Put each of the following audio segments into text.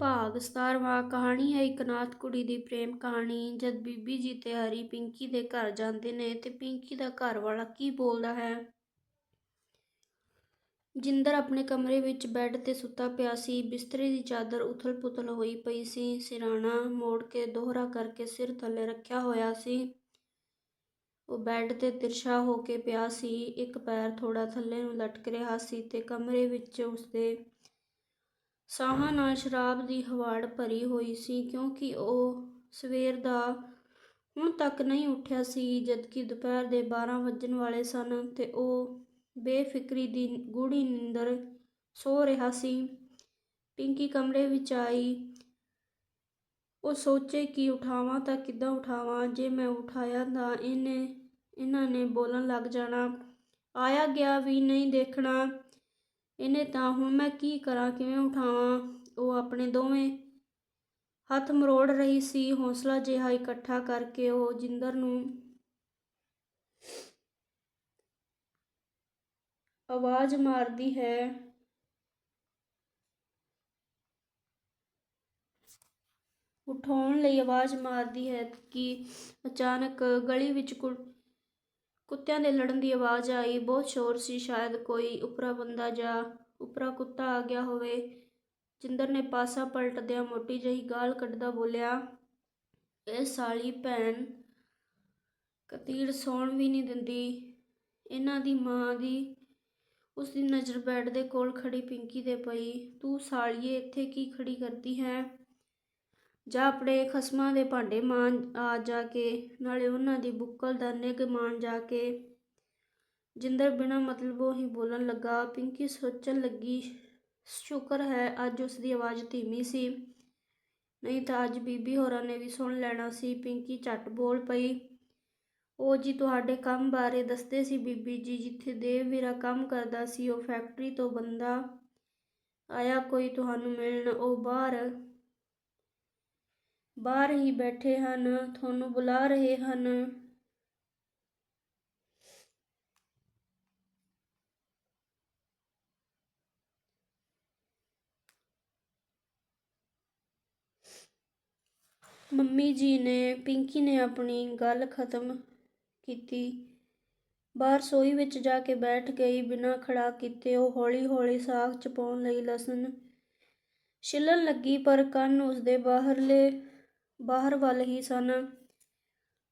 ਭਾਗ 17ਵਾਂ ਕਹਾਣੀ ਹੈ ਇੱਕ ਨਾਥ ਕੁੜੀ ਦੀ ਪ੍ਰੇਮ ਕਹਾਣੀ। ਜਦ ਬੀਬੀ ਜੀ ਤੇ ਹਰੀ ਪਿੰਕੀ ਦੇ ਘਰ ਜਾਂਦੇ ਨੇ ਤੇ ਪਿੰਕੀ ਦਾ ਘਰ ਵਾਲਾ ਕੀ ਬੋਲਦਾ ਹੈ? ਜਿੰਦਰ ਆਪਣੇ ਕਮਰੇ ਵਿੱਚ ਬੈੱਡ ਤੇ ਸੁੱਤਾ ਪਿਆ ਸੀ। ਬਿਸਤਰੇ ਦੀ ਚਾਦਰ ਉਥਲ-ਪੁਥਲ ਹੋਈ ਪਈ ਸੀ। ਸਿਰਹਾਣਾ ਮੋੜ ਕੇ ਦੋਹਰਾ ਕਰਕੇ ਸਿਰ ਥੱਲੇ ਰੱਖਿਆ ਹੋਇਆ ਸੀ। ਉਹ ਬੈੱਡ ਤੇ ਤਿਰਛਾ ਹੋ ਕੇ ਪਿਆ ਸੀ। ਇੱਕ ਪੈਰ ਥੋੜਾ ਥੱਲੇ ਨੂੰ ਲਟਕ ਰਿਹਾ ਸੀ ਤੇ ਕਮਰੇ ਵਿੱਚ ਉਸਦੇ ਸਾਹਾਂ ਨਾਲ ਸ਼ਰਾਬ ਦੀ ਹਵਾੜ ਭਰੀ ਹੋਈ ਸੀ ਕਿਉਂਕਿ ਉਹ ਸਵੇਰ ਦਾ ਹੁਣ ਤੱਕ ਨਹੀਂ ਉੱਠਿਆ ਸੀ, ਜਦਕਿ ਦੁਪਹਿਰ ਦੇ 12 ਵੱਜਣ ਵਾਲੇ ਸਨ ਤੇ ਉਹ ਬੇਫਿਕਰੀ ਦੀ ਗੂੜੀ ਨੀਂਦਰ ਸੋ ਰਿਹਾ ਸੀ। ਪਿੰਕੀ ਕਮਰੇ ਵਿੱਚ ਆਈ। ਉਹ ਸੋਚੇ ਕਿ ਉਠਾਵਾਂ ਤਾਂ ਕਿੱਦਾਂ ਉਠਾਵਾਂ, ਜੇ ਮੈਂ ਉਠਾਇਆ ਤਾਂ ਇਹਨੇ, ਇਹਨਾਂ ਨੇ ਬੋਲਣ ਲੱਗ ਜਾਣਾ। ਆਇਆ ਗਿਆ ਵੀ ਨਹੀਂ ਦੇਖਣਾ। ਇਹਨੇ ਤਾਂ ਹੁਣ ਮੈਂ ਕੀ ਕਰਾਂ, ਕਿਵੇਂ ਉਠਾਵਾਂ? ਉਹ ਆਪਣੇ ਦੋਵੇਂ ਹੱਥ ਮਰੋੜ ਰਹੀ ਸੀ। ਹੌਸਲਾ ਜਿਹਾ ਇਕੱਠਾ ਕਰਕੇ ਉਹ ਜਿੰਦਰ ਨੂੰ ਆਵਾਜ਼ ਮਾਰਦੀ ਹੈ। ਉਠਾਉਣ ਲਈ ਆਵਾਜ਼ ਮਾਰਦੀ ਹੈ ਕਿ ਅਚਾਨਕ ਗਲੀ ਵਿੱਚ ਕੁੱਤਿਆਂ ਦੇ ਲੜਨ ਦੀ ਆਵਾਜ਼ ਆਈ, ਬਹੁਤ ਸ਼ੋਰ ਸੀ, ਸ਼ਾਇਦ ਕੋਈ ਉਪਰਾ ਬੰਦਾ ਜਾਂ ਉਪਰਾ ਕੁੱਤਾ ਆ ਗਿਆ ਹੋਵੇ। ਜਿੰਦਰ ਨੇ ਪਾਸਾ ਪਲਟਦਿਆਂ ਮੋਟੀ ਜਿਹੀ ਗਾਲ ਕੱਢਦਾ ਬੋਲਿਆ, ਇਹ ਸਾਲੀ ਭੈਣ ਕਤੀੜ ਸੌਣ ਵੀ ਨਹੀਂ ਦਿੰਦੀ। ਇਹਨਾਂ ਦੀ ਮਾਂ ਦੀ ਉਸ ਦੀ ਨਜ਼ਰ ਬੈੱਡ ਦੇ ਕੋਲ ਖੜੀ ਪਿੰਕੀ ਤੇ ਪਈ, ਤੂੰ ਸਾਲੀਏ, ਇੱਥੇ ਕੀ ਖੜੀ ਕਰਦੀ ਹੈ? ਜਾਂ ਆਪਣੇ ਖਸਮਾਂ ਦੇ ਭਾਂਡੇ ਮਾਂ ਆ ਜਾ ਕੇ, ਨਾਲੇ ਉਹਨਾਂ ਦੀ ਬੁੱਕਲ ਦਾ ਨਿੱਘ ਮਾਣ ਜਾ ਕੇ। ਜਿੰਦਰ ਬਿਨਾਂ ਮਤਲਬੋਂ ਹੀ ਬੋਲਣ ਲੱਗਾ, ਪਿੰਕੀ ਸੋਚਣ ਲੱਗੀ, ਸ਼ੁਕਰ ਹੈ, ਅੱਜ ਉਸ ਦੀ ਆਵਾਜ਼ ਧੀਮੀ ਸੀ। ਨਹੀਂ ਤਾਂ ਅੱਜ ਬੀਬੀ ਹੋਰਾਂ ਨੇ ਵੀ ਸੁਣ ਲੈਣਾ ਸੀ। ਪਿੰਕੀ ਝੱਟ ਬੋਲ ਪਈ। ਉਹ ਜੀ ਤੁਹਾਡੇ ਕੰਮ ਬਾਰੇ ਦੱਸਦੇ ਸੀ ਬੀਬੀ ਜੀ, ਜਿੱਥੇ ਦੇਵ ਵੀਰਾ ਕੰਮ ਕਰਦਾ ਸੀ, ਉਹ ਫੈਕਟਰੀ ਤੋਂ ਬੰਦਾ ਆਇਆ, ਕੋਈ ਤੁਹਾਨੂੰ ਮਿਲਣ, ਉਹ ਬਾਹਰ ਬਾਹਰ ਹੀ ਬੈਠੇ ਹਨ, ਤੁਹਾਨੂੰ ਬੁਲਾ ਰਹੇ ਹਨ। ਮੰਮੀ ਜੀ ਨੇ, ਪਿੰਕੀ ਨੇ ਆਪਣੀ ਗੱਲ ਖਤਮ ਕੀਤੀ। ਬਾਹਰ ਸੋਈ ਵਿੱਚ ਜਾ ਕੇ ਬੈਠ ਗਈ, ਬਿਨਾਂ ਖੜਾ ਕੀਤੇ ਉਹ ਹੌਲੀ-ਹੌਲੀ ਸਾਗ ਚ ਪਾਉਣ ਲਈ ਲਸਣ ਛਿੱਲਣ ਲੱਗੀ, ਪਰ ਕੰਨ ਉਸਦੇ ਬਾਹਰਲੇ ਬਾਹਰ ਵੱਲ ਹੀ ਸਨ।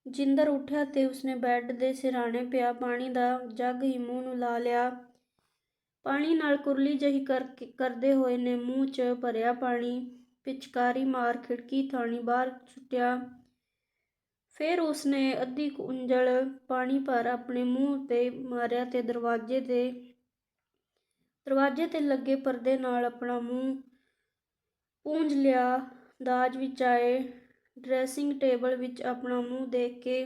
ਜਿੰਦਰ ਉੱਠਿਆ ਤੇ ਉਸਨੇ ਬੈੱਡ ਦੇ ਸਿਰਾਣੇ ਪਿਆ ਪਾਣੀ ਦਾ ਜੱਗ ਹੀ ਮੂੰਹ ਨੂੰ ਲਾ ਲਿਆ। ਪਾਣੀ ਨਾਲ ਕੁਰਲੀ ਜਹੀ ਕਰਦੇ ਹੋਏ ਨੇ ਮੂੰਹ 'ਚ ਭਰਿਆ ਪਾਣੀ, ਪਿਚਕਾਰੀ ਮਾਰ ਖਿੜਕੀ ਥਾਣੀ ਬਾਹਰ ਛੁੱਟਿਆ ਫਿਰ ਉਸਨੇ ਅੱਧੀ ਉਂਜਲ ਪਾਣੀ ਭਰ ਆਪਣੇ ਮੂੰਹ ਤੇ ਮਾਰਿਆ ਤੇ ਦਰਵਾਜ਼ੇ ਤੇ ਦਰਵਾਜ਼ੇ ਤੇ ਲੱਗੇ ਪਰਦੇ ਨਾਲ ਆਪਣਾ ਮੂੰਹ ਪੂੰਝ ਲਿਆ। ਦਾਜ ਵਿੱਚ ਆਏ। ਡਰੈਸਿੰਗ ਟੇਬਲ ਵਿੱਚ ਆਪਣਾ ਮੂੰਹ ਦੇਖ ਕੇ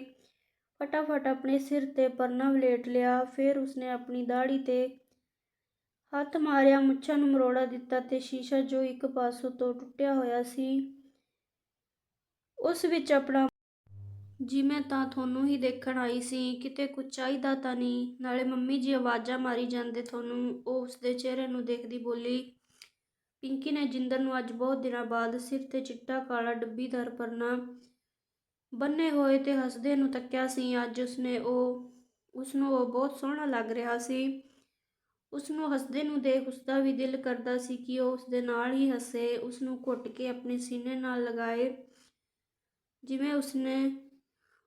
ਫਟਾਫਟ ਆਪਣੇ ਸਿਰ ਤੇ ਪਰਨਾ ਵਲੇਟ ਲਿਆ। ਫਿਰ ਉਸਨੇ ਆਪਣੀ ਦਾੜੀ ਤੇ ਹੱਥ ਮਾਰਿਆ, ਮੁੱਛਾਂ ਨੂੰ ਮਰੋੜਾ ਦਿੱਤਾ ਤੇ ਸ਼ੀਸ਼ਾ ਜੋ ਇੱਕ ਪਾਸੋਂ ਤੋਂ ਟੁੱਟਿਆ ਹੋਇਆ ਸੀ, ਉਸ ਵਿੱਚ ਆਪਣਾ ਜੀ ਮੈਂ ਤਾਂ ਤੁਹਾਨੂੰ ਹੀ ਦੇਖਣ ਆਈ ਸੀ। ਕਿਤੇ ਕੁਝ ਚਾਹੀਦਾ ਤਾਂ ਨਹੀਂ, ਨਾਲੇ ਮੰਮੀ ਜੀ ਆਵਾਜ਼ਾਂ ਮਾਰੀ ਜਾਂਦੇ ਤੁਹਾਨੂੰ, ਉਹ ਉਸਦੇ ਚਿਹਰੇ ਨੂੰ ਦੇਖਦੀ ਬੋਲੀ ਪਿੰਕੀ ਨੇ ਜਿੰਦਰ ਨੂੰ ਅੱਜ ਬਹੁਤ ਦਿਨਾਂ ਬਾਅਦ ਸਿਰ ਤੇ ਚਿੱਟਾ, ਕਾਲਾ ਡੱਬੀਦਾਰ ਪਰਨਾ ਬੰਨੇ ਹੋਏ ਤੇ ਹੱਸਦੇ ਨੂੰ ਤੱਕਿਆ ਸੀ। ਅੱਜ ਉਸਨੇ ਉਹ ਉਸ ਨੂੰ ਉਹ ਬਹੁਤ ਸੋਹਣਾ ਲੱਗ ਰਿਹਾ ਸੀ। ਉਸ ਨੂੰ ਹੱਸਦੇ ਨੂੰ ਦੇਖ ਉਸਦਾ ਵੀ ਦਿਲ ਕਰਦਾ ਸੀ ਕਿ ਉਹ ਉਸਦੇ ਨਾਲ ਹੀ ਹੱਸੇ। ਉਸ ਨੂੰ ਘੁੱਟ ਕੇ ਆਪਣੇ ਸੀਨੇ ਨਾਲ ਲਗਾਏ, ਜਿਵੇਂ ਉਸਨੇ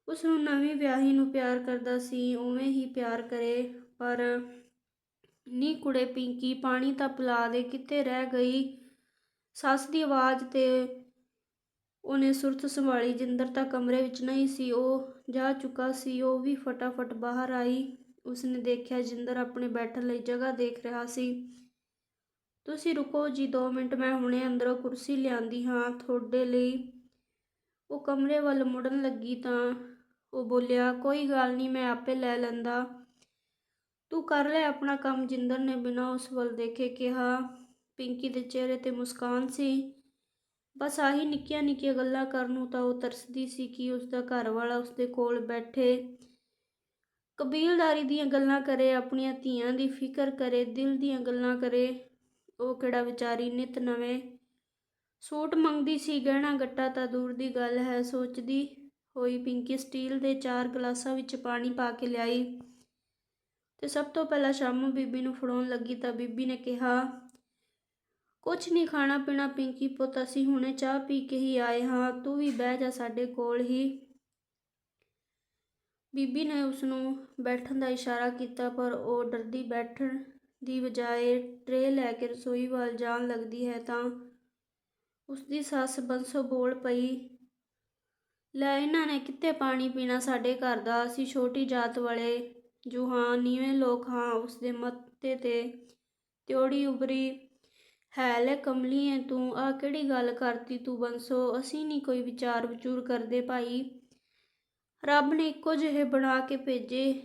ਉਸ ਨੂੰ ਨਵੀਂ ਵਿਆਹੀ ਨੂੰ ਪਿਆਰ ਕਰਦਾ ਸੀ, ਉਵੇਂ ਹੀ ਪਿਆਰ ਕਰੇ। ਪਰ ਨੀ ਕੁੜੇ ਪਿੰਕੀ, ਪਾਣੀ ਤਾਂ ਪਿਲਾ ਦੇ, ਕਿੱਥੇ ਰਹਿ ਗਈ? ਸੱਸ ਦੀ ਆਵਾਜ਼ ਤੇ ਉਹਨੇ ਸੁਰਤ ਸੰਭਾਲੀ, ਜਿੰਦਰ ਤਾਂ ਕਮਰੇ ਵਿੱਚ ਨਹੀਂ ਸੀ, ਉਹ ਜਾ ਚੁੱਕਾ ਸੀ, ਉਹ ਵੀ ਫਟਾਫਟ ਬਾਹਰ ਆਈ। ਉਸਨੇ ਦੇਖਿਆ ਜਿੰਦਰ ਆਪਣੇ ਬੈਠਣ ਲਈ ਜਗ੍ਹਾ ਦੇਖ ਰਿਹਾ ਸੀ। ਤੁਸੀਂ ਰੁਕੋ ਜੀ 2 ਮਿੰਟ, ਮੈਂ ਹੁਣੇ ਅੰਦਰੋਂ ਕੁਰਸੀ ਲਿਆਂਦੀ ਹਾਂ, ਤੁਹਾਡੇ ਲਈ। ਉਹ ਕਮਰੇ ਵੱਲ ਮੁੜਨ ਲੱਗੀ ਤਾਂ ਉਹ ਬੋਲਿਆ, ਕੋਈ ਗੱਲ ਨਹੀਂ ਮੈਂ ਆਪੇ ਲੈ ਲੈਂਦਾ। ਤੂੰ ਕਰ ਲੈ ਆਪਣਾ ਕੰਮ। ਜਿੰਦਰ ਨੇ ਬਿਨਾਂ ਉਸ ਵੱਲ ਦੇਖੇ ਕਿਹਾ, ਪਿੰਕੀ ਦੇ ਚਿਹਰੇ ਤੇ ਮੁਸਕਾਨ ਸੀ। ਬਸ ਆਹੀ ਨਿੱਕੀਆਂ ਨਿੱਕੀਆਂ ਗੱਲਾਂ ਕਰਨ ਨੂੰ ਤਾਂ ਉਹ ਤਰਸਦੀ ਸੀ ਕਿ ਉਸ ਦਾ ਘਰ ਵਾਲਾ ਉਸ ਦੇ ਕੋਲ ਬੈਠੇ, ਕਬੀਲਦਾਰੀ ਦੀਆਂ ਗੱਲਾਂ ਕਰੇ, ਆਪਣੀਆਂ ਧੀਆਂ ਦੀ ਫਿਕਰ ਕਰੇ, ਦਿਲ ਦੀਆਂ ਗੱਲਾਂ ਕਰੇ। ਉਹ ਕਿਹੜਾ ਵਿਚਾਰੀ ਨਿਤ ਨਵੇਂ ਸੂਟ ਮੰਗਦੀ ਸੀ, ਗਹਿਣਾ ਗੱਟਾ ਤਾਂ ਦੂਰ ਦੀ ਗੱਲ ਹੈ, ਸੋਚਦੀ ਹੋਈ ਪਿੰਕੀ ਸਟੀਲ ਦੇ ਚਾਰ ਗਲਾਸਾਂ ਵਿੱਚ ਪਾਣੀ ਪਾ ਕੇ ਲਿਆਈ। ਤੇ ਸਭ ਤੋਂ ਪਹਿਲਾਂ ਸ਼ਾਮੂ ਬੀਬੀ ਨੂੰ ਫੜਾਉਣ ਲੱਗੀ ਤਾਂ ਬੀਬੀ ਨੇ ਕਿਹਾ, ਕੁਛ ਨਹੀਂ ਖਾਣਾ ਪੀਣਾ ਪਿੰਕੀ ਪੁੱਤ, ਅਸੀਂ ਹੁਣੇ ਚਾਹ ਪੀ ਕੇ ਹੀ ਆਏ ਹਾਂ, ਤੂੰ ਵੀ ਬਹਿ ਜਾ ਸਾਡੇ ਕੋਲ ਹੀ। ਬੀਬੀ ਨੇ ਉਸ ਨੂੰ ਬੈਠਣ ਦਾ ਇਸ਼ਾਰਾ ਕੀਤਾ, ਪਰ ਉਹ ਡਰਦੀ ਬੈਠਣ ਦੀ ਬਜਾਏ ਟਰੇ ਲੈ ਕੇ ਰਸੋਈ ਵੱਲ ਜਾਣ ਲੱਗਦੀ ਹੈ ਤਾਂ ਉਸ ਦੀ ਸੱਸ ਬੰਸੋ ਬੋਲ ਪਈ, ਲੈ, ਇਹਨਾਂ ਨੇ ਕਿੱਥੇ ਪਾਣੀ ਪੀਣਾ ਸਾਡੇ ਘਰ ਦਾ? ਅਸੀਂ ਛੋਟੀ ਜਾਤ ਵਾਲੇ ਜੋ ਹਾਂ ਨੀਵੇਂ ਲੋਕ ਹਾਂ ਉਸਦੇ ਮੱਥੇ ਤੇ ਤਿਉੜੀ ਉਬਰੀ ਹੈ ਲੈ ਕਮਲੀ ਤੂੰ ਆ ਕਿਹੜੀ ਗੱਲ ਕਰਤੀ ਤੂੰ ਬੰਸੋ, ਅਸੀਂ ਨਹੀਂ ਕੋਈ ਵਿਚਾਰ ਵਿਚੂਰ ਕਰਦੇ ਭਾਈ। ਰੱਬ ਨੇ ਇੱਕੋ ਜਿਹੇ ਬਣਾ ਕੇ ਭੇਜੇ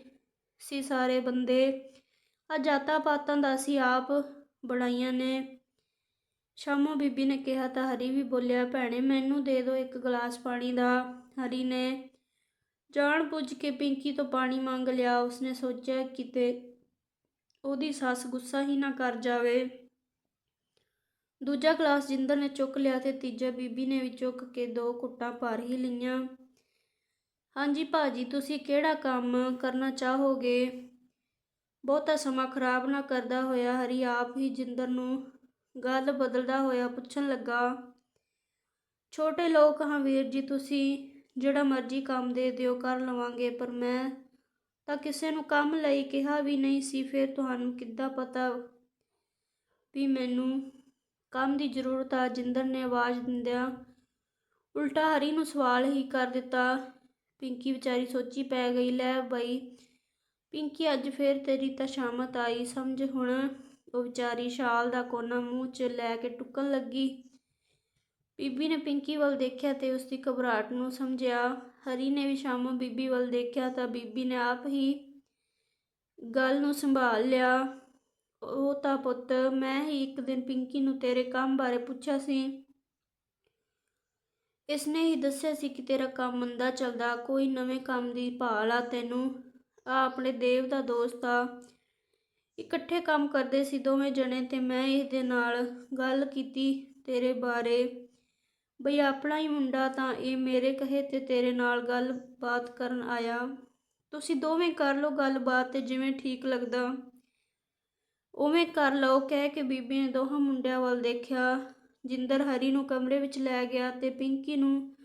ਸੀ ਸਾਰੇ ਬੰਦੇ ਆ ਜਾਤਾਂ ਪਾਤਾਂ ਦਾ ਅਸੀਂ ਆਪ ਬਣਾਈਆਂ ਨੇ। ਸ਼ਾਮੋ ਬੀਬੀ ਨੇ ਕਿਹਾ ਤਾਂ ਹਰੀ ਵੀ ਬੋਲਿਆ, ਭੈਣੇ ਮੈਨੂੰ ਦੇ ਦਿਓ ਇੱਕ ਗਲਾਸ ਪਾਣੀ ਦਾ, ਹਰੀ ਨੇ ਜਾਣ ਬੁੱਝ ਕੇ ਪਿੰਕੀ ਤੋਂ ਪਾਣੀ ਮੰਗ ਲਿਆ। ਉਸਨੇ ਸੋਚਿਆ ਕਿਤੇ ਉਹਦੀ ਸੱਸ ਗੁੱਸਾ ਹੀ ਨਾ ਕਰ ਜਾਵੇ। ਦੂਜਾ ਗਲਾਸ ਜਿੰਦਰ ਨੇ ਚੁੱਕ ਲਿਆ ਤੇ ਤੀਜਾ ਬੀਬੀ ਨੇ ਵੀ ਚੁੱਕ ਕੇ ਦੋ ਕੁੱਟਾਂ ਭਰ ਹੀ ਲਈਆਂ। ਹਾਂਜੀ ਭਾਜੀ, ਤੁਸੀਂ ਕਿਹੜਾ ਕੰਮ ਕਰਨਾ ਚਾਹੋਗੇ? ਬਹੁਤਾ ਸਮਾਂ ਖਰਾਬ ਨਾ ਕਰਦਾ ਹੋਇਆ ਹਰੀ ਆਪ ਹੀ ਜਿੰਦਰ ਨੂੰ ਗੱਲ ਬਦਲਦਾ ਹੋਇਆ ਪੁੱਛਣ ਲੱਗਾ। ਛੋਟੇ ਲੋਕ ਹਾਂ ਵੀਰ ਜੀ, ਤੁਸੀਂ ਜਿਹੜਾ ਮਰਜ਼ੀ ਕੰਮ ਦੇ ਦਿਓ, ਕਰ ਲਵਾਂਗੇ, ਪਰ ਮੈਂ ਤਾਂ ਕਿਸੇ ਨੂੰ ਕੰਮ ਲਈ ਕਿਹਾ ਵੀ ਨਹੀਂ ਸੀ। ਫਿਰ ਤੁਹਾਨੂੰ ਕਿੱਦਾਂ ਪਤਾ ਵੀ ਮੈਨੂੰ ਕੰਮ ਦੀ ਜ਼ਰੂਰਤ ਆ? ਜਿੰਦਰ ਨੇ ਆਵਾਜ਼ ਦਿੰਦਿਆਂ ਉਲਟਾ ਹਰੀ ਨੂੰ ਸਵਾਲ ਹੀ ਕਰ ਦਿੱਤਾ। ਪਿੰਕੀ ਵਿਚਾਰੀ ਸੋਚੀ ਪੈ ਗਈ, ਲੈ ਬਈ, ਪਿੰਕੀ, ਅੱਜ ਫੇਰ ਤੇਰੀ ਤਾਂ ਸ਼ਾਮਤ ਆਈ। ਸਮਝ ਹੁਣ ਉਹ ਵਿਚਾਰੀ ਸ਼ਾਲ ਦਾ ਕੋਨਾ ਮੂੰਹ 'ਚ ਲੈ ਕੇ ਟੁੱਕਣ ਲੱਗੀ। ਬੀਬੀ ਨੇ ਪਿੰਕੀ ਵੱਲ ਦੇਖਿਆ ਤੇ ਉਸ ਦੀ ਘਬਰਾਹਟ ਨੂੰ ਸਮਝਿਆ। ਹਰੀ ਨੇ ਵੀ ਸ਼ਾਮੋਂ ਬੀਬੀ ਵੱਲ ਦੇਖਿਆ ਤਾਂ ਬੀਬੀ ਨੇ ਆਪ ਹੀ ਗੱਲ ਨੂੰ ਸੰਭਾਲ ਲਿਆ। ਉਹ ਤਾਂ ਪੁੱਤ, ਮੈਂ ਹੀ ਇੱਕ ਦਿਨ ਪਿੰਕੀ ਨੂੰ ਤੇਰੇ ਕੰਮ ਬਾਰੇ ਪੁੱਛਿਆ ਸੀ। ਇਸਨੇ ਹੀ ਦੱਸਿਆ ਸੀ ਕਿ ਤੇਰਾ ਕੰਮ ਮੰਦਾ ਚੱਲਦਾ, ਕੋਈ ਨਵੇਂ ਕੰਮ ਦੀ ਭਾਲ ਆ ਤੈਨੂੰ। ਆ ਆਪਣੇ ਦੇਵ ਦਾ ਦੋਸਤ ਆ। ਇਕੱਠੇ ਕੰਮ ਕਰਦੇ ਸੀ ਦੋਵੇਂ ਜਣੇ ਤੇ ਮੈਂ ਇਹਦੇ ਨਾਲ ਗੱਲ ਕੀਤੀ ਤੇਰੇ ਬਾਰੇ। ਬਈ ਆਪਣਾ ਹੀ ਮੁੰਡਾ ਤਾਂ ਇਹ ਮੇਰੇ ਕਹੇ ਤੇ ਤੇਰੇ ਨਾਲ ਗੱਲ-ਬਾਤ ਕਰਨ ਆਇਆ। ਤੁਸੀਂ ਦੋਵੇਂ ਕਰ ਲਓ ਗੱਲਬਾਤ ਤੇ ਜਿਵੇਂ ਠੀਕ ਲੱਗਦਾ। ਉਵੇਂ ਕਰ ਲਓ, ਕਹਿ ਕੇ ਬੀਬੀ ਨੇ ਦੋਹਾਂ ਮੁੰਡਿਆਂ ਵੱਲ ਦੇਖਿਆ। ਜਿੰਦਰ ਹਰੀ ਨੂੰ ਕਮਰੇ ਵਿੱਚ ਲੈ ਗਿਆ ਤੇ ਪਿੰਕੀ ਨੂੰ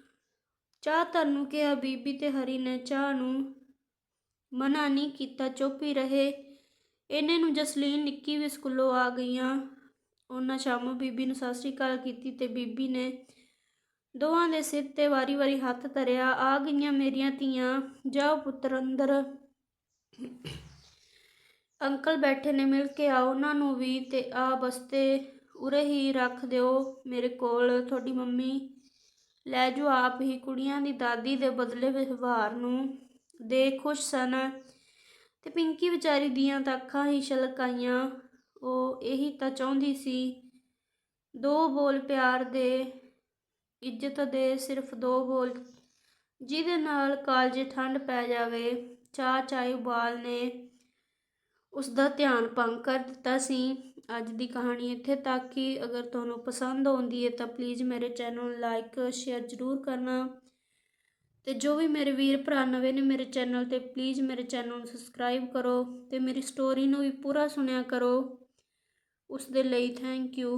ਚਾਹ ਧਰਨ ਨੂੰ ਕਿਹਾ, ਬੀਬੀ ਤੇ ਹਰੀ ਨੇ ਚਾਹ ਨੂੰ ਮਨਾ ਨਹੀਂ ਕੀਤਾ, ਚੁੱਪ ਹੀ ਰਹੇ। ਇਹਨੇ ਨੂੰ ਜਸਲੀਨ, ਨਿੱਕੀ ਵੀ ਸਕੂਲੋਂ ਆ ਗਈਆਂ। ਉਹਨਾਂ ਸ਼ਾਮੋਂ ਬੀਬੀ ਨੂੰ ਸਤਿ ਸ੍ਰੀ ਅਕਾਲ ਕੀਤੀ ਤੇ ਬੀਬੀ ਨੇ ਦੋਵਾਂ ਦੇ ਸਿਰ ਤੇ ਵਾਰੀ-ਵਾਰੀ ਹੱਥ ਧਰਿਆ, ਆ ਗਈਆਂ ਮੇਰੀਆਂ ਧੀਆਂ, ਜਾਓ ਪੁੱਤਰ, ਅੰਦਰ। ਅੰਕਲ ਬੈਠੇ ਨੇ ਮਿਲ ਕੇ, ਆਓ ਉਹਨਾਂ ਨੂੰ ਵੀ ਤੇ ਆ ਬਸਤੇ ਉਰੇ ਹੀ ਰੱਖ ਦਿਓ ਮੇਰੇ ਕੋਲ, ਤੁਹਾਡੀ ਮੰਮੀ। ਲੈ ਜੋ ਆਪ ਹੀ ਕੁੜੀਆਂ ਦੀ ਦਾਦੀ ਦੇ ਬਦਲੇ ਵਿਵਹਾਰ ਨੂੰ। ਦੇ, ਖੁਸ਼ ਸਨ। ਤੇ ਪਿੰਕੀ ਵਿਚਾਰੀ ਦੀਆਂ ਤਾਂ ਅੱਖਾਂ ਹੀ ਛਲਕਾਈਆਂ ਉਹ ਇਹੀ ਤਾਂ ਚਾਹੁੰਦੀ ਸੀ, ਦੋ ਬੋਲ ਪਿਆਰ ਦੇ ਇੱਜ਼ਤ ਦੇ ਸਿਰਫ ਦੋ ਬੋਲ, ਜਿਹਦੇ ਨਾਲ ਕਾਲਜੇ ਠੰਡ ਪੈ ਜਾਵੇ। ਚਾਹ ਚਾਹ ਉਬਾਲ ਨੇ ਉਸ ਦਾ ਧਿਆਨ ਭੰਗ ਕਰ ਦਿੱਤਾ ਸੀ। ਅੱਜ ਦੀ ਕਹਾਣੀ ਇੱਥੇ ਤੱਕ ਕਿ ਅਗਰ ਤੁਹਾਨੂੰ ਪਸੰਦ ਆਉਂਦੀ ਹੈ ਤਾਂ ਪਲੀਜ਼ ਮੇਰੇ ਚੈਨਲ ਨੂੰ ਲਾਈਕ ਸ਼ੇਅਰ ਜ਼ਰੂਰ ਕਰਨਾ। ਤੇ ਜੋ ਵੀ ਮੇਰੇ ਵੀਰ ਭਰਾ ਨਵੇਂ ਨੇ ਮੇਰੇ ਚੈਨਲ ਤੇ ਪਲੀਜ਼ ਮੇਰੇ ਚੈਨਲ ਨੂੰ ਸਬਸਕ੍ਰਾਈਬ ਕਰੋ ਤੇ ਮੇਰੀ ਸਟੋਰੀ ਨੂੰ ਵੀ ਪੂਰਾ ਸੁਣਿਆ ਕਰੋ। ਉਸ ਦੇ ਲਈ ਥੈਂਕ ਯੂ